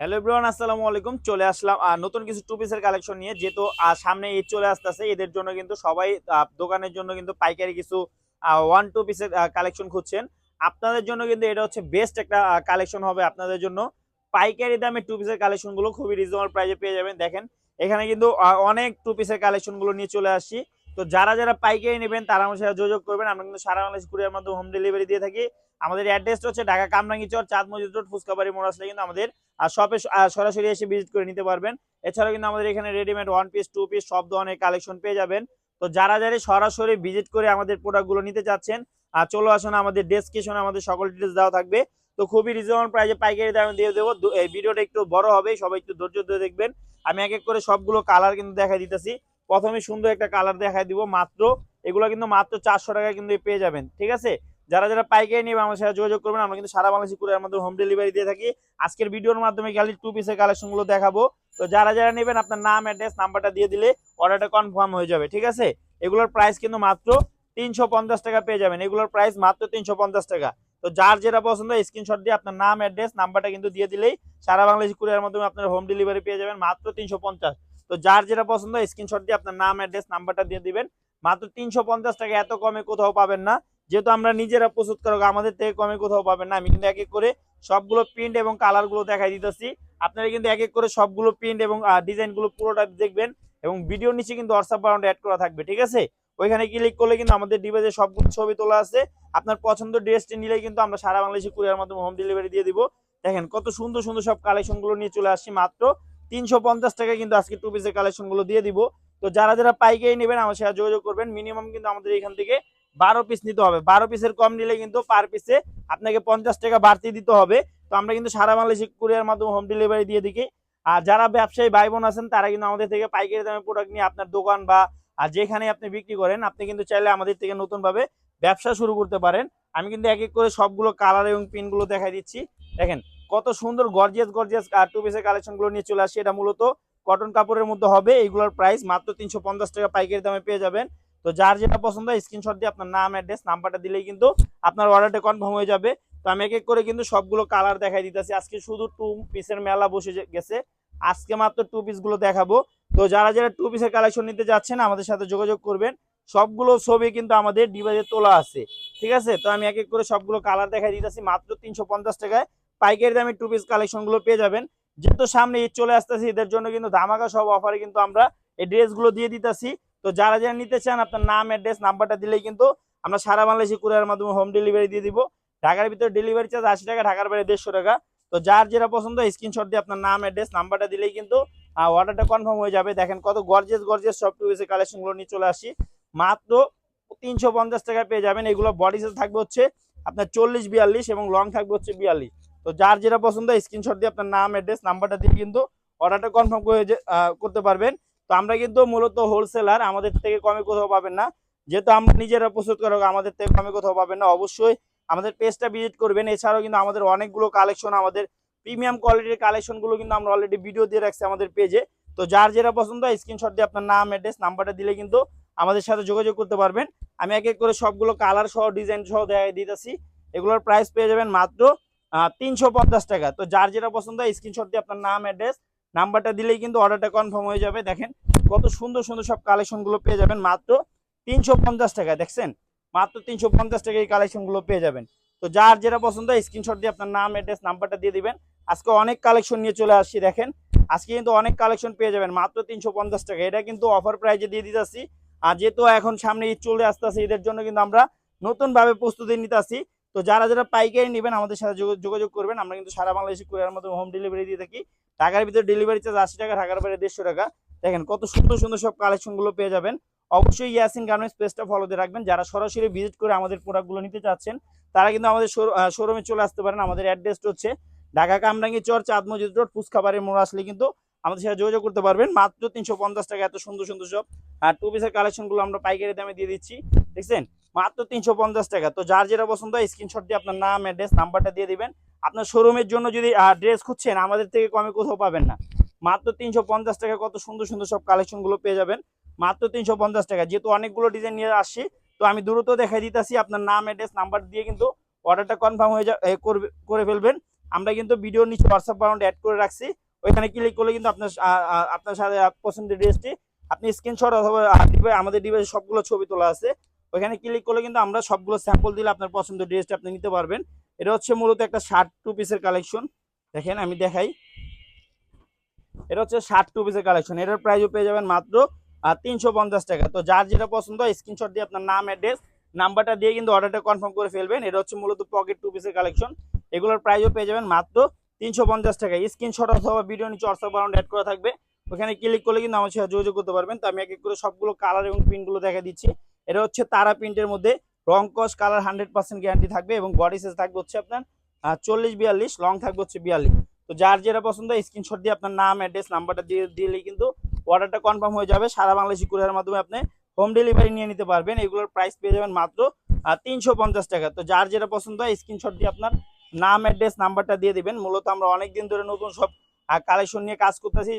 Hello everyone আসসালামু আলাইকুম। চলে আসলাম আহ, নতুন কিছু টু পিসের কালেকশন নিয়ে যেহেতু সামনে ঈদ চলে আসতেছে এদের জন্য কিন্তু সবাই দোকানের জন্য কিন্তু পাইকারি কিছু ওয়ান টু পিসের কালেকশন খুঁজছেন। আপনাদের জন্য কিন্তু এটা হচ্ছে বেস্ট একটা কালেকশন হবে আপনাদের জন্য। পাইকারি দামে টু পিসের কালেকশনগুলো খুবই রিজনেবল প্রাইসে পেয়ে যাবেন। দেখেন এখানে কিন্তু অনেক টু পিসের কালেকশনগুলো নিয়ে চলে আসছি। তো যারা যারা পাইকারি নেবেন, তারা আমার সাথে যোগাযোগ করবেন। আমরা কিন্তু সারা বাংলাদেশ কুরিয়ার মাধ্যমে হোম ডেলিভারি দিয়ে থাকি। আমাদের অ্যাড্রেসটা হচ্ছে ঢাকা কামরাঙ্গি চর, চাঁদ মসজিদ রোড, ফুচকাবাড়ি, মোড় আসলে কিন্তু আমাদের শপে সরাসরি এসে ভিজিট করে নিতে পারবেন। এছাড়াও কিন্তু আমাদের এখানে readymade one piece two piece সব ধরনের কালেকশন পেয়ে যাবেন। তো যারা যারা সরাসরি ভিজিট করে আমাদের প্রোডাক্টগুলো নিতে চাচ্ছেন আর চলো আসুন আমাদের ডেসক্রিপশনে আমাদের সকল ডিটেলস দেওয়া থাকবে। তো খুবই রিজনেবল প্রাইসে পাইকারি দামে দিয়ে দেবো। এই ভিডিওটা একটু বড় হবে, সবাই একটু ধৈর্য ধরে দেখবেন। আমি এক এক করে সবগুলো কালার কিন্তু দেখাই দিতেছি। প্রথমে সুন্দর একটা কালার দেখাই দিব, মাত্র, এগুলো কিন্তু মাত্র চারশো টাকায় কিন্তু পেয়ে যাবেন, ঠিক আছে? যারা যারা পাইকারি নেবে আমার সাথে যোগাযোগ করবেন, আমরা কিন্তু সারা বাংলাদেশি কুরিয়ার মাধ্যমে হোম ডেলিভারি দিয়ে থাকি। আজকের ভিডিওর মাধ্যমে খালি টু পিসের কালেকশনগুলো দেখাবো। তো যারা যারা নেবেন, আপনার নাম অ্যাড্রেস নাম্বারটা দিয়ে দিলে অর্ডারটা কনফার্ম হয়ে যাবে, ঠিক আছে? এগুলোর প্রাইস কিন্তু মাত্র তিনশো পঞ্চাশ টাকা পেয়ে যাবেন, এগুলোর প্রাইস মাত্র তিনশো পঞ্চাশ টাকা। তো যার যেটা পছন্দ স্ক্রিনশট দিয়ে আপনার নাম অ্যাড্রেস নাম্বারটা কিন্তু দিয়ে দিলেই সারা বাংলাদেশি কুরিয়ার মাধ্যমে আপনার হোম ডেলিভারি পেয়ে যাবেন, মাত্র তিনশো পঞ্চাশ। তো যার যেটা পছন্দ স্ক্রিনশট দিয়ে আপনার নাম অ্যাড্রেস নাম্বারটা দিয়ে দিবেন। মাত্র তিনশো পঞ্চাশ টাকা, এত কমে কোথাও পাবেন না। যেহেতু আমরা নিজেরা প্রস্তুত করো আমাদের থেকে কমে কোথাও পাবেন না। আমি কিন্তু এক এক করে সবগুলো প্রিন্ট এবং কালারগুলো দেখাই দিতেছি। আপনারা কিন্তু এক এক করে সবগুলো প্রিন্ট এবং ডিজাইনগুলো পুরোটা দেখবেন এবং ভিডিও নিচে কিন্তু হোয়াটসঅ্যাপ বাউন্ড অ্যাড করা থাকবে, ঠিক আছে? ওইখানে ক্লিক করলে কিন্তু আমাদের ডিভাইসে সবগুলো ছবি তোলা আছে। আপনার পছন্দ ড্রেসটি নিলে কিন্তু আমরা সারা বাংলাদেশে কুরিয়ার মাধ্যমে হোম ডেলিভারি দিয়ে দিব। দেখেন কত সুন্দর সুন্দর সব কালেকশনগুলো নিয়ে চলে আসছি মাত্র। তিনশো পঞ্চাশ টাকা কিন্তু আজকে টু পিসের কালেকশনগুলো দিয়ে দিব। তো যারা যারা পাইকারি নেবেন আমার সাথে যোগাযোগ করবেন। মিনিমাম কিন্তু আমাদের এখান থেকে বারো পিস নিতে হবে। বারো পিসের কম নিলে কিন্তু পার পিসে আপনাকে পঞ্চাশ টাকা বাড়তি দিতে হবে। তো আমরা কিন্তু সারা বাংলাদেশে কুরিয়ার মাধ্যমে হোম ডেলিভারি দিয়ে দিকে। আর যারা ব্যবসায়ী ভাই বোন আছেন, তারা কিন্তু আমাদের থেকে পাইকারি দামে প্রোডাক্ট নিয়ে আপনার দোকান বা, আর যেখানে আপনি বিক্রি করেন, আপনি কিন্তু চাইলে আমাদের থেকে নতুন ভাবে ব্যবসা শুরু করতে পারেন। আমি কিন্তু এক এক করে সবগুলো কালার এবং পিনগুলো দেখাই দিচ্ছি। দেখেন কত সুন্দর গর্জিয়াস গর্জিয়াস টু পিসের কালেকশনগুলো নিয়ে চলে আসছে। এটা মূলত কটন কাপড়ের মধ্যে হবে। এইগুলোর প্রাইস মাত্র তিনশো পঞ্চাশ টাকা পাইকারি দামে পেয়ে যাবেন। তো যার যেটা পছন্দ হয় স্ক্রিনশট দিয়ে আপনার নাম অ্যাড্রেস নাম্বারটা দিলেই কিন্তু আপনার অর্ডারটা কনফার্ম হয়ে যাবে। তো আমি এক এক করে কিন্তু সবগুলো কালার দেখাই দিতেছি। আজকে শুধু টু পিসের মেলা বসে গেছে। আজকে মাত্র টু পিসগুলো দেখাবো। তো যারা যারা টু পিসের কালেকশন নিতে যাচ্ছেন, আমাদের সাথে যোগাযোগ করবেন। সবগুলো ছবি কিন্তু আমাদের ডিভাইসে তোলা আছে। ঠিক আছে? তো আমি এক এক করে সবগুলো কালার দেখাই দিতেছি। মাত্র তিনশো পঞ্চাশ টাকায়। পাইকারি দামে টু পিস কালেকশনগুলো পেয়ে যাবেন। যেহেতু সামনে ঈদ চলে আসতেছে ঈদের জন্য কিন্তু ধামাকা সব অফারে কিন্তু আমরা এই ড্রেসগুলো দিয়ে দিতেছি। তো যারা যারা নিতে চান, আপনার নাম অ্যাড্রেস নাম্বারটা দিলেই কিন্তু আমরা সারা বাংলাদেশি কুরিয়ার মাধ্যমে হোম ডেলিভারি দিয়ে দিব। ঢাকার ভিতরে ডেলিভারি চার্জ আশি টাকা, ঢাকার বাইরে দেড়শো টাকা। তো যার যেটা পছন্দ স্ক্রিনশট দিয়ে আপনার নাম অ্যাড্রেস নাম্বারটা দিলেই কিন্তু অর্ডারটা কনফার্ম হয়ে যাবে। দেখেন কত গর্জেস গর্জেস সব টুরিসের কালেকশনগুলো নিয়ে চলে আসি। মাত্র তিনশো পঞ্চাশ টাকায় পেয়ে যাবেন। এগুলো বডি সাইজ থাকবে হচ্ছে আপনার চল্লিশ, বিয়াল্লিশ এবং লং থাকবে হচ্ছে বিয়াল্লিশ। তো যার যেটা পছন্দ স্ক্রিনশট দিয়ে আপনার নাম অ্যাড্রেস নাম্বারটা দিয়ে কিন্তু অর্ডারটা কনফার্ম করে করতে পারবেন। তো আমরা কিন্তু মূলত হোলসেলার আমাদের থেকে কমে কোথাও পাবেন না। যেহেতু আমরা নিজেরা প্রস্তুত করো আমাদের থেকে কমে কোথাও পাবেন না। অবশ্যই আমাদের পেজটা ভিজিট করবেন। এছাড়াও কিন্তু আমাদের অনেকগুলো কালেকশন আমাদের প্রিমিয়াম কোয়ালিটির কালেকশনগুলো কিন্তু আমরা অলরেডি ভিডিও দিয়ে রাখছি আমাদের পেজে তো যার যেটা পছন্দ হয় স্ক্রিনশট দিয়ে আপনার নাম অ্যাড্রেস নাম্বারটা দিলে কিন্তু আমাদের সাথে যোগাযোগ করতে পারবেন। আমি এক এক করে সবগুলো কালার সহ ডিজাইন সহ দেখাই দিতেছি। এগুলোর প্রাইস পেয়ে যাবেন মাত্র তিনশো পঞ্চাশ টাকা। তো যার যেটা পছন্দ হয় স্ক্রিনশট দিয়ে আপনার নাম অ্যাড্রেস নাম্বারটা দিলেই কিন্তু অর্ডারটা কনফার্ম হয়ে যাবে। দেখেন কত সুন্দর সুন্দর সব কালেকশনগুলো পেয়ে যাবেন। মাত্র তিনশো পঞ্চাশ টাকা, দেখছেন? মাত্র তিনশো পঞ্চাশ টাকা এই কালেকশনগুলো পেয়ে যাবেন। তো যার যেটা পছন্দ হয় স্ক্রিনশট দিয়ে আপনার নাম অ্যাড্রেস নাম্বারটা দিয়ে দিবেন। আজকে অনেক কালেকশন নিয়ে চলে আসছি, দেখেন। আজকে কিন্তু অনেক কালেকশন পেয়ে যাবেন, মাত্র তিনশো পঞ্চাশ টাকা। এটা কিন্তু অফার প্রাইজে দিয়ে দিতেছি আর যেহেতু এখন সামনে ঈদ চলে আসতেছে ঈদের জন্য কিন্তু আমরা নতুন ভাবে প্রস্তুতি নিতে আসি তো যারা যারা পাইকারি নেবেন, আমাদের সাথে যোগ- যোগাযোগ করবেন। আমরা কিন্তু সারা বাংলাদেশে কুরিয়ার মাধ্যমে হোম ডেলিভারি দিয়ে থাকি। ঢাকার ভিতরে ডেলিভারি চার্জ আশি টাকা, ঢাকার বাইরে দেড়শো টাকা। দেখেন কত সুন্দর সুন্দর সব কালেকশনগুলো পেয়ে যাবেন। অবশ্যই ইয়াসিন গার্মেন্টস পেজটা ফলো দিয়ে রাখবেন। যারা সরাসরি ভিজিট করে আমাদের প্রোডাক্টগুলো নিতে চাচ্ছেন, তারা কিন্তু আমাদের শোরুমে চলে আসতে পারেন। আমাদের অ্যাড্রেসটা হচ্ছে ঢাকা কামরাঙ্গি চর, চাঁদ মসজিদ রোড ফুচকাবারের মোড় আসলে কিন্তু আমাদের সাথে যোগাযোগ করতে পারবেন। মাত্র তিনশো পঞ্চাশ টাকা, এত সুন্দর সুন্দর সব আর টু পিসের কালেকশনগুলো আমরা পাইকারি দামে দিয়ে দিচ্ছি। দেখছেন? মাত্র তিনশো পঞ্চাশ টাকা। তো যার যেটা পছন্দ হয় স্ক্রিনশট দিয়ে আপনার নাম অ্যাড্রেস নাম্বারটা দিয়ে দিবেন। আপনার শোরুমের জন্য যদি ড্রেস খুঁজছেন, আমাদের থেকে কমে কোথাও পাবেন না। মাত্র তিনশো পঞ্চাশ টাকা, কত সুন্দর সুন্দর সব কালেকশনগুলো পেয়ে যাবেন। মাত্র তিনশো পঞ্চাশ টাকা। যেহেতু অনেকগুলো ডিজাইন নিয়ে আসছি, তো আমি দ্রুত দেখাই দিতেছি আপনার নাম অ্যাড্রেস নাম্বার দিয়ে কিন্তু অর্ডারটা কনফার্ম হয়ে যা করবে, করে ফেলবেন। আমরা কিন্তু ভিডিওর নিচে হোয়াটসঅ্যাপ বাউন্ড অ্যাড করে রাখছি। ওইখানে ক্লিক করলে কিন্তু আপনার আপনার সাথে পছন্দের ড্রেসটি আপনি স্ক্রিনশট অথবা আমাদের ডিভাইসে সবগুলো ছবি তোলা আছে। ওইখানে ক্লিক করলে কিন্তু আমরা সবগুলো স্যাম্পল দিলে আপনার পছন্দের ড্রেসটা আপনি নিতে পারবেন। এটা হচ্ছে মূলত একটা শার্ট টু পিসের কালেকশন দেখেন, আমি দেখাই। এটা হচ্ছে শার্ট টু পিসের কালেকশন এটার প্রাইসও পেয়ে যাবেন মাত্র তিনশো পঞ্চাশ টাকা। তো যার যেটা পছন্দ স্ক্রিনশট দিয়ে আপনার নাম অ্যাড্রেস নাম্বারটা দিয়ে কিন্তু অর্ডারটা কনফার্ম করে ফেলবেন। এটা হচ্ছে মূলত পকেট টু পিসের কালেকশন এগুলোর প্রাইসও পেয়ে যাবেন মাত্র তিনশো পঞ্চাশ টাকা। স্ক্রিনশট অথবা ভিডিও নিচে হোয়াটসঅ্যাপ বারাউন্ড অ্যাড করা থাকবে। ওখানে ক্লিক করলে কিন্তু আমার সাথে যোগাযোগ করতে পারবেন। তো আমি এক এক করে সবগুলো কালার এবং প্রিন্টগুলো দেখা দিচ্ছি। এটা হচ্ছে তারা প্রিন্টের মধ্যে রং কস কালার হান্ড্রেড পার্সেন্ট গ্যারান্টি থাকবে এবং বডি সাইজ থাকবে হচ্ছে আপনার চল্লিশ বিয়াল্লিশ, লং থাকবে হচ্ছে বিয়াল্লিশ। তো যার যেটা পছন্দ স্ক্রিনশট দিয়ে আপনার নাম অ্যাড্রেস নাম্বারটা দিয়ে, দিলেই কিন্তু অর্ডারটা কনফার্ম হয়ে যাবে। সারা বাংলাদেশি কুরিয়ার মাধ্যমে আপনি হোম ডেলিভারি নিয়ে নিতে পারবেন। এগুলোর প্রাইস পেয়ে যাবেন মাত্র তিনশো পঞ্চাশ টাকা। তো যার যেটা পছন্দ হয় স্ক্রিনশট দিয়ে আপনার নাম অ্যাড্রেস নাম্বারটা দিয়ে দিবেন। মূলত আমরা অনেক দিন ধরে নতুন সব কালেকশন নিয়ে কাজ করতেছি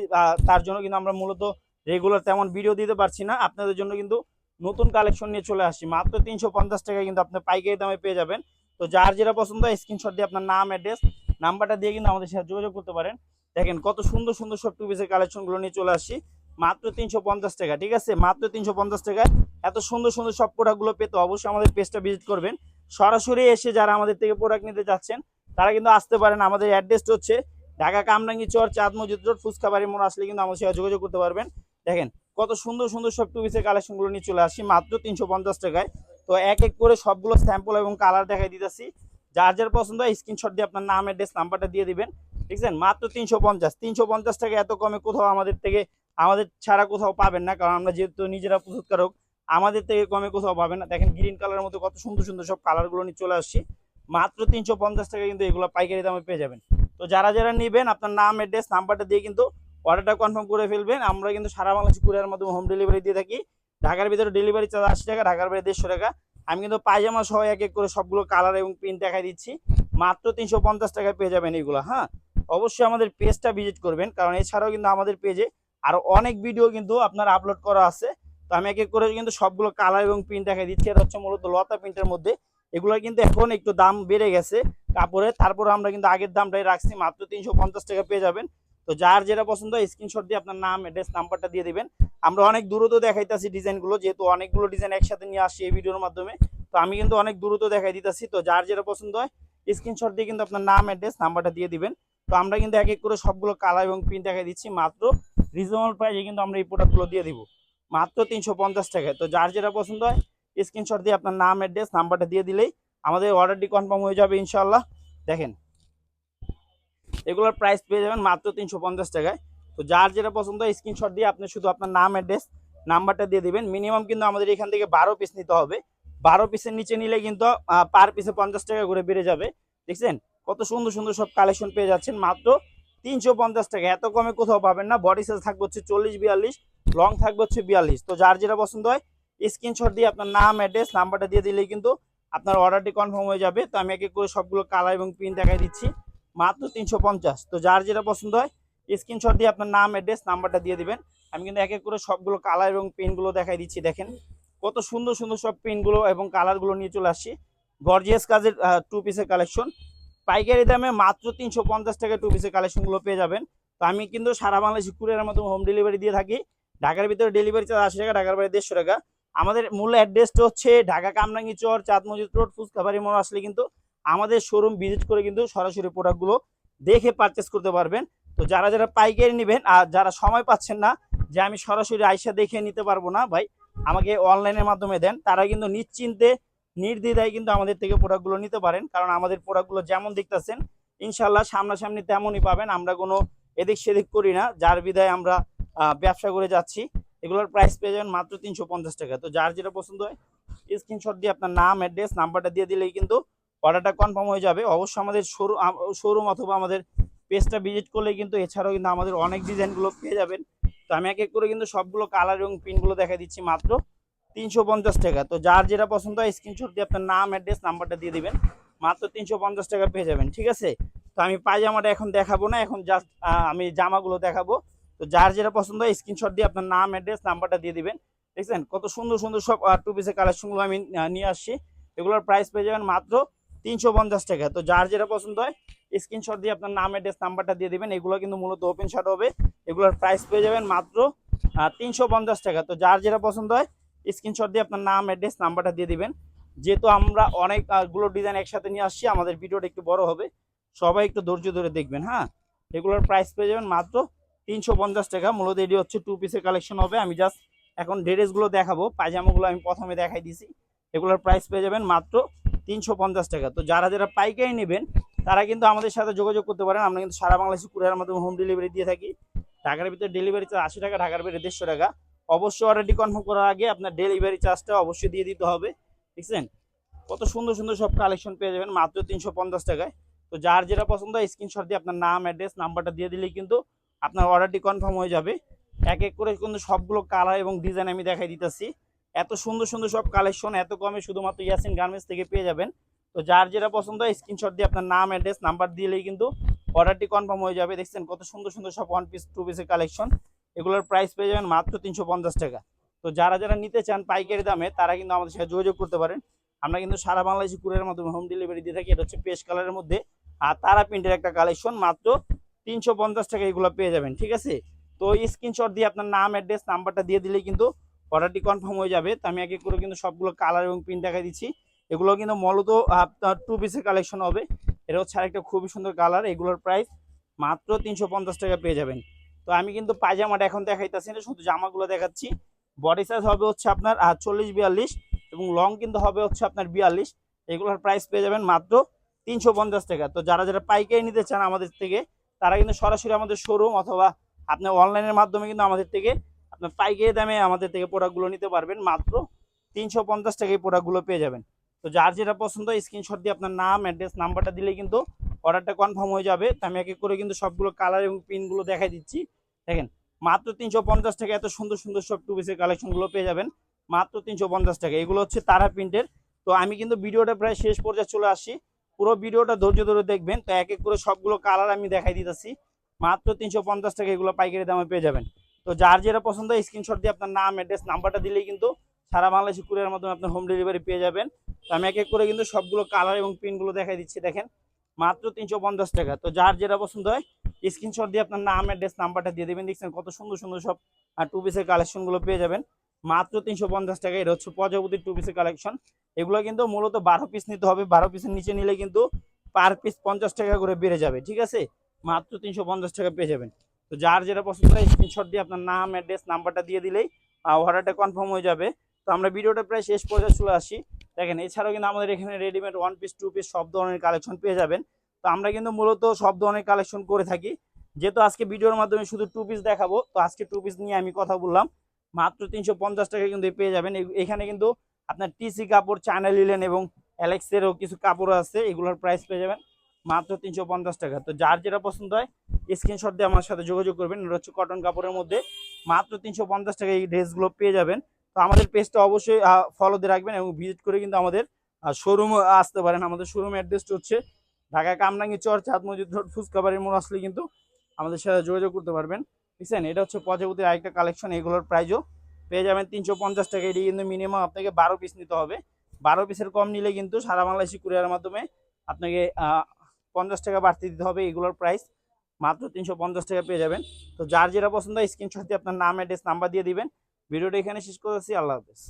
তার জন্য কিন্তু আমরা মূলত রেগুলার তেমন ভিডিও দিতে পারছি না। আপনাদের জন্য কিন্তু নতুন কালেকশন নিয়ে চলে আসছি। মাত্র তিনশো পঞ্চাশ টাকায় কিন্তু আপনি পাইকারি দামে পেয়ে যাবেন। তো যার যেটা পছন্দ হয় স্ক্রিনশট দিয়ে আপনার নাম অ্যাড্রেস নাম্বারটা দিয়ে কিন্তু আমাদের সাথে যোগাযোগ করতে পারেন। দেখেন কত সুন্দর সুন্দর সব টু পিসের কালেকশনগুলো নিয়ে চলে আসছি। মাত্র তিনশো পঞ্চাশ টাকা, ঠিক আছে? মাত্র তিনশো পঞ্চাশ টাকায় এত সুন্দর সুন্দর সব প্রোডাক্টগুলো পেতে অবশ্যই আমাদের পেজটা ভিজিট করবেন। সরাসরি এসে যারা আমাদের থেকে প্রোডাক্ট নিতে যাচ্ছেন তারা কিন্তু আসতে পারেন। আমাদের অ্যাড্রেসটা হচ্ছে ঢাকা কামরাঙ্গি চর চাঁদ মসজিদ রোড, ফুচকাবাড়ি মোড়। আসলে কিন্তু আমাদের সাথে যোগাযোগ করতে পারবেন। দেখেন কত সুন্দর সুন্দর সব টু পিসের কালেকশনগুলো নিয়ে চলে আসি মাত্র তিনশো পঞ্চাশ টাকায়। তো এক এক করে সবগুলো স্যাম্পল এবং কালার দেখাই দিতেছি। যার যার পছন্দ হয় স্ক্রিনশট দিয়ে আপনার নাম অ্যাড্রেস নাম্বারটা দিয়ে দিবেন। দেখছেন? মাত্র তিনশো পঞ্চাশ। তিনশো পঞ্চাশ টাকা এত কমে কোথাও আমাদের থেকে, আমাদের ছাড়া কোথাও পাবেন না। কারণ আমরা যেহেতু নিজেরা প্রস্তুতকারক আমাদের থেকে কমে কোথাও পাবেন না। দেখেন গ্রিন কালারের মধ্যে কত সুন্দর সুন্দর সব কালারগুলো নিয়ে চলে আসছি। মাত্র তিনশো পঞ্চাশ টাকা কিন্তু এগুলো পাইকারি দামে পেয়ে যাবেন। তো যারা যারা নেবেন, আপনার নাম অ্যাড্রেস নাম্বারটা দিয়ে কিন্তু অর্ডারটা কনফার্ম করে ফেলবেন। আমরা কিন্তু সারা বাংলাদেশ কুরিয়ার মাধ্যমে হোম ডেলিভারি দিয়ে থাকি। ঢাকার ভিতরে ডেলিভারি চার্জ আশি টাকা, ঢাকার বাইরে দেড়শো টাকা। আমি কিন্তু পায়জামা সহ এক এক করে সবগুলো কালার এবং প্রিন্ট দেখাই দিচ্ছি। মাত্র তিনশো পঞ্চাশ টাকায় পেয়ে যাবেন এগুলো হ্যাঁ? অবশ্যই আমাদের পেজটা ভিজিট করবেন, কারণ এছাড়াও কিন্তু আমাদের পেজে আরও অনেক ভিডিও কিন্তু আপনার আপলোড করা আছে। তো আমি এক এক করে কিন্তু সবগুলো কালার এবং প্রিন্ট দেখাই দিচ্ছি। এটা হচ্ছে মূলত লতা প্রিন্টের মধ্যে। এগুলো কিন্তু এখন একটু দাম বেড়ে গেছে কাপড়ে তারপর আমরা কিন্তু আগের দামটাই রাখছি। মাত্র তিনশো পঞ্চাশ টাকা পেয়ে যাবেন। তো যার যেটা পছন্দ হয় স্ক্রিনশট দিয়ে আপনার নাম অ্যাড্রেস নাম্বারটা দিয়ে দিবেন। আমরা অনেক দ্রুত দেখাইতেছি ডিজাইনগুলো যেহেতু অনেকগুলো ডিজাইন একসাথে নিয়ে আসছি এই ভিডিওর মাধ্যমে। তো আমি কিন্তু অনেক দ্রুত দেখাই দিতেছি। তো যার যেটা পছন্দ হয় স্ক্রিনশট দিয়ে কিন্তু আপনার নাম অ্যাড্রেস নাম্বারটা দিয়ে দিবেন। তো আমরা কিন্তু এক এক করে সবগুলো কালার এবং প্রিন্ট দেখাই দিচ্ছি। মাত্র রিজনেবল প্রাইসে কিন্তু আমরা এই প্রোডাক্টগুলো দিয়ে দিব। মাত্র তিনশো পঞ্চাশ টাকায়। তো যার যেটা পছন্দ হয় স্ক্রিনশট দিয়ে আপনার নাম অ্যাড্রেস নাম্বারটা দিয়ে দিলেই আমাদের অর্ডারটি কনফার্ম হয়ে যাবে ইনশাল্লাহ দেখেন এগুলোর প্রাইস পেয়ে যাবেন মাত্র তিনশো পঞ্চাশ টাকায়। তো যার যেটা পছন্দ হয় স্ক্রিনশট দিয়ে আপনি শুধু আপনার নাম অ্যাড্রেস নাম্বারটা দিয়ে দিবেন। মিনিমাম কিন্তু আমাদের এখান থেকে বারো পিস নিতে হবে। বারো পিসের নিচে নিলে কিন্তু পার পিসে পঞ্চাশ টাকা করে বেড়ে যাবে। দেখছেন? কত সুন্দর সুন্দর সব কালেকশন পেয়ে যাচ্ছেন। মাত্র তিনশো পঞ্চাশ টাকা। এত কমে কোথাও পাবেন না। বডি সাইজ থাকবে হচ্ছে চল্লিশ, বিয়াল্লিশ লং থাকবে হচ্ছে বিয়াল্লিশ। তো যার যেটা পছন্দ হয় স্ক্রিনশট দিয়ে আপনার নাম অ্যাড্রেস নাম্বারটা দিয়ে দিলেই কিন্তু আপনার অর্ডারটি কনফার্ম হয়ে যাবে। তো আমি এক এক করে সবগুলো কালার এবং প্রিন্ট দেখাই দিচ্ছি। মাত্র তিনশো পঞ্চাশ। তো যার যেটা পছন্দ হয় স্ক্রিনশট দিয়ে আপনার নাম অ্যাড্রেস নাম্বারটা দিয়ে দিবেন। আমি কিন্তু এক এক করে সবগুলো কালার এবং প্রিন্টগুলো দেখাই দিচ্ছি, দেখেন। কত সুন্দর সুন্দর সব প্রিন্টগুলো এবং কালারগুলো নিয়ে চলে আসছি। গর্জিয়াস কাজের টু পিসের কালেকশন পাইকারি দামে মাত্র তিনশো পঞ্চাশ টাকা টু পিসের কালেকশনগুলো পেয়ে যাবেন। তো আমি কিন্তু সারা বাংলাদেশ কুরিয়ারের মতো হোম ডেলিভারি দিয়ে থাকি। ঢাকার ভিতরে ডেলিভারি চার্জ আশি টাকা, ঢাকার বাইরে দেড়শো টাকা। আমাদের মূল অ্যাড্রেসটা হচ্ছে ঢাকা কামরাঙ্গি চর চাঁদ রোড ফুচকাবাড়ি মোড় আসলে কিন্তু আমাদের শোরুম ভিজিট করে কিন্তু সরাসরি প্রোডাক্টগুলো দেখে পারচেস করতে পারবেন। তো যারা যারা পাইকারি নেবেন আর যারা সময় পাচ্ছেন না, যে আমি সরাসরি আইসা দেখে নিতে পারব না ভাই, আমাকে অনলাইনের মাধ্যমে দেন, তারা কিন্তু নিশ্চিন্তে, নির্দ্বিধায় কিন্তু আমাদের থেকে প্রোডাক্টগুলো নিতে পারেন। কারণ আমাদের প্রোডাক্টগুলো যেমন দেখতেছেন ইনশাল্লাহ সামনাসামনি তেমনই পাবেন। আমরা কোনো এদিক সেদিক করি না, যার বিধায় আমরা ব্যবসা করে যাচ্ছি। এগুলোর প্রাইস পেয়ে যাবেন মাত্র তিনশো পঞ্চাশ টাকা। তো যার যেটা পছন্দ হয় স্ক্রিনশট দিয়ে আপনার নাম অ্যাড্রেস নাম্বারটা দিয়ে দিলেই কিন্তু অর্ডারটা কনফার্ম হয়ে যাবে। অবশ্যই আমাদের শোরুম শোরুম অথবা আমাদের পেজটা ভিজিট করলে কিন্তু এছাড়াও কিন্তু আমাদের অনেক ডিজাইনগুলো পেয়ে যাবেন। তো আমি এক এক করে কিন্তু সবগুলো কালার এবং প্রিন্টগুলো দেখা দিচ্ছি মাত্র তিনশো পঞ্চাশ টাকা। তো যার যেটা পছন্দ হয় স্ক্রিনশট দিয়ে আপনার নাম অ্যাড্রেস নাম্বারটা দিয়ে দিবেন। মাত্র তিনশো পঞ্চাশ টাকা পেয়ে যাবেন, ঠিক আছে? তো আমি পায়জামাটা এখন দেখাবো না, এখন জাস্ট আমি জামাগুলো দেখাবো। তো যার যেটা পছন্দ হয় স্ক্রিনশট দিয়ে আপনার নাম অ্যাড্রেস নাম্বারটা দিয়ে দিবেন, দেখছেন? কত সুন্দর সুন্দর সব টু পিসের কালেকশনগুলো আমি নিয়ে আসছি। এগুলোর প্রাইস পেয়ে যাবেন মাত্র তিনশো পঞ্চাশ টাকা। তো যার যেটা পছন্দ হয় স্ক্রিনশট দিয়ে আপনার নাম অ্যাড্রেস নাম্বারটা দিয়ে দেবেন। এগুলো কিন্তু মূলত ওপেন শট হবে। এগুলোর প্রাইস পেয়ে যাবেন মাত্র তিনশো পঞ্চাশ টাকা। তো যার যেটা পছন্দ হয় স্ক্রিনশট দিয়ে আপনার নাম অ্যাড্রেস নাম্বারটা দিয়ে দিবেন। যেহেতু আমরা অনেকগুলো ডিজাইন একসাথে নিয়ে আসছি, আমাদের ভিডিওটা একটু বড় হবে। সবাই একটু ধৈর্য ধরে দেখবেন হ্যাঁ? এগুলোর প্রাইস পেয়ে যাবেন মাত্র তিনশো পঞ্চাশ টাকা। মূলত এটি হচ্ছে টু পিসের কালেকশন হবে। আমি জাস্ট এখন ড্রেসগুলো দেখাবো। পায়জামাগুলো আমি প্রথমে দেখাই দিছি। এগুলোর প্রাইস পেয়ে যাবেন মাত্র তিনশো পঞ্চাশ টাকা। তো যারা যারা পাইকারি নেবেন, তারা কিন্তু আমাদের সাথে যোগাযোগ করতে পারেন। আমরা কিন্তু সারা বাংলাদেশে কুরিয়ার মাধ্যমে হোম ডেলিভারি দিয়ে থাকি। ঢাকার ভিতরে ডেলিভারি চার্জ আশি টাকা, ঢাকার ভিতরে দেড়শো টাকা। অবশ্যই অর্ডারটি কনফার্ম করার আগে আপনার ডেলিভারি চার্জটা অবশ্যই দিয়ে দিতে হবে। বুঝছেন কত সুন্দর সুন্দর সব কালেকশন পেয়ে যাবেন, মাত্র তিনশো পঞ্চাশ টাকায়। তো যার যেটা পছন্দ হয় স্ক্রিনশট দিয়ে আপনার নাম অ্যাড্রেস নাম্বারটা দিয়ে দিলেই কিন্তু আপনার অর্ডারটি কনফার্ম হয়ে যাবে। এক এক করে কিন্তু সবগুলো কালার এবং ডিজাইন আমি দেখাই দিতেছি। এত সুন্দর সুন্দর সব কালেকশন এত কমে শুধুমাত্র ইয়াসিন গার্মেন্টস থেকে পেয়ে যাবেন। তো যার যেটা পছন্দ হয় স্ক্রিনশট দিয়ে আপনার নাম অ্যাড্রেস নাম্বার দিলেই কিন্তু অর্ডারটি কনফার্ম হয়ে যাবে। দেখছেন কত সুন্দর সুন্দর সব ওয়ান পিস টু পিসের কালেকশন এগুলোর প্রাইস পেয়ে যাবেন মাত্র তিনশো পঞ্চাশ টাকা। তো যারা যারা নিতে চান পাইকারি দামে, তারা কিন্তু আমাদের সাথে যোগাযোগ করতে পারেন। আমরা কিন্তু সারা বাংলাদেশি কুরিয়ার মাধ্যমে হোম ডেলিভারি দিয়ে থাকি। এটা হচ্ছে পেস্ট কালারের মধ্যে। আর তারা প্রিন্টের একটা কালেকশন মাত্র তিনশো পঞ্চাশ টাকা এগুলো পেয়ে যাবেন, ঠিক আছে? তো স্ক্রিনশট দিয়ে আপনার নাম অ্যাড্রেস নাম্বারটা দিয়ে দিলেই কিন্তু অর্ডারটি কনফার্ম হয়ে যাবে। তো আমি এক এক করে কিন্তু সবগুলো কালার এবং প্রিন্ট দেখাই দিচ্ছি। এগুলো কিন্তু মূলত আপনার টু পিসের কালেকশন হবে। এটা হচ্ছে আরেকটা খুবই সুন্দর কালার এগুলোর প্রাইস মাত্র তিনশো পঞ্চাশ টাকা পেয়ে যাবেন। তো আমি কিন্তু পায়জামাটা এখন দেখাইতেছি না শুধু জামাগুলো দেখাচ্ছি। বডি সাইজ হবে হচ্ছে আপনার চল্লিশ, বিয়াল্লিশ এবং লং কিন্তু হবে হচ্ছে আপনার বিয়াল্লিশ। এগুলোর প্রাইস পেয়ে যাবেন মাত্র তিনশো পঞ্চাশ টাকা। তো যারা যারা পাইকারি নিতে চান আমাদের থেকে, তারা কিন্তু সরাসরি আমাদের শোরুম অথবা আপনার অনলাইনের মাধ্যমে কিন্তু আমাদের থেকে আপনার পাইকারি দামে আমাদের থেকে প্রোডাক্টগুলো নিতে পারবেন। মাত্র তিনশো পঞ্চাশ টাকায় প্রোডাক্টগুলো পেয়ে যাবেন। তো যার যেটা পছন্দ স্ক্রিনশট দিয়ে আপনার নাম অ্যাড্রেস নাম্বারটা দিলে কিন্তু অর্ডারটা কনফার্ম হয়ে যাবে। তো আমি এক এক করে কিন্তু সবগুলো কালার এবং পিনগুলো দেখাই দিচ্ছি। দেখেন, মাত্র তিনশো পঞ্চাশ টাকা এত সুন্দর সুন্দর সব টু পিসের কালেকশনগুলো পেয়ে যাবেন। মাত্র তিনশো পঞ্চাশ টাকা এগুলো হচ্ছে তারা প্রিন্টের তো আমি কিন্তু ভিডিওটা প্রায় শেষ পর্যায়ে চলে আসছি পুরো ভিডিওটা ধৈর্য ধরে দেখবেন। তো এক এক করে সবগুলো কালার আমি দেখাই দিতেছি। মাত্র তিনশো পঞ্চাশ টাকা এগুলো পাইকারি দামে পেয়ে যাবেন। তো যার যেটা পছন্দ হয় স্ক্রিনশট দিয়ে আপনার নাম অ্যাড্রেস নাম্বারটা দিলেই কিন্তু সারা বাংলাদেশি কুরিয়ার মাধ্যমে আপনার হোম ডেলিভারি পেয়ে যাবেন। তো আমি এক এক করে কিন্তু সবগুলো কালার এবং প্রিন্টগুলো দেখাই দিচ্ছি, দেখেন। মাত্র তিনশো পঞ্চাশ টাকা। তো যার যেটা পছন্দ হয় স্ক্রিনশট দিয়ে আপনার নাম অ্যাড্রেস নাম্বারটা দিয়ে দেবেন। দেখছেন কত সুন্দর সুন্দর সব টু পিসের কালেকশনগুলো পেয়ে যাবেন। মাত্র তিনশো পঞ্চাশ টাকা। এটা হচ্ছে প্রজাপতির টু পিসের কালেকশন এগুলো কিন্তু মূলত বারো পিস নিতে হবে। বারো পিসের নিচে নিলে কিন্তু পার পিস পঞ্চাশ টাকা করে বেড়ে যাবে। ঠিক আছে? মাত্র তিনশো পঞ্চাশ টাকা পেয়ে যাবেন। তো যার যেটা পছন্দ হয় স্ক্রিনশট দিয়ে আপনার নাম অ্যাড্রেস নাম্বারটা দিয়ে দিলেই অর্ডারটা কনফার্ম হয়ে যাবে। তো আমরা ভিডিওটা প্রায় শেষ পর্যায়ে চলে আসি। দেখেন, এছাড়াও কিন্তু আমাদের এখানে readymade one piece two piece সব ধরনের কালেকশন পেয়ে যাবেন। তো আমরা কিন্তু মূলত সব ধরনের কালেকশন করে থাকি। যেহেতু আজকে ভিডিওর মাধ্যমে শুধু টু পিস দেখাবো, তো আজকে টু পিস নিয়ে আমি কথা বললাম। মাত্র তিনশো পঞ্চাশ টাকা কিন্তু পেয়ে যাবেন। এখানে কিন্তু আপনার টিসি কাপড় চায়না লিলেন এবং অ্যালেক্সেরও কিছু কাপড় আছে, এগুলোর প্রাইস পেয়ে যাবেন। মাত্র তিনশো পঞ্চাশ টাকা। তো যার যেটা পছন্দ হয় স্ক্রিনশট দিয়ে আমার সাথে যোগাযোগ করবেন। এটা হচ্ছে কটন কাপড়ের মধ্যে মাত্র তিনশো পঞ্চাশ টাকা এই ড্রেসগুলো পেয়ে যাবেন। তো আমাদের পেজটা অবশ্যই ফলো দিয়ে রাখবেন এবং ভিজিট করে কিন্তু আমাদের শোরুম আসতে পারেন। আমাদের শোরুম অ্যাড্রেসটা হচ্ছে ঢাকা কামরাঙ্গি চর, চাঁদ মসজিদ রোড ফুচকাবাড়ির মোড় আসলে কিন্তু আমাদের সাথে যোগাযোগ করতে পারবেন। বুঝছেন? এটা হচ্ছে প্রজাপতির আরেকটা কালেকশন এগুলোর প্রাইজও পেয়ে যাবেন তিনশো পঞ্চাশ টাকা। এটি কিন্তু মিনিমাম আপনাকে বারো পিস নিতে হবে। বারো পিসের কম নিলে কিন্তু সারা বাংলাদেশি কুরিয়ারের মাধ্যমে আপনাকে পঞ্চাশ টাকা বাড়তি দিতে হবে, এগুলোর প্রাইস মাত্র তিনশো পঞ্চাশ টাকা পেয়ে যাবেন। তো যার যেটা পছন্দ হয় স্ক্রিনশট দিয়ে আপনার নাম অ্যাড্রেস নাম্বার দিয়ে দিবেন। ভিডিওটা এখানে শেষ করেছি আল্লাহ হাফেজ।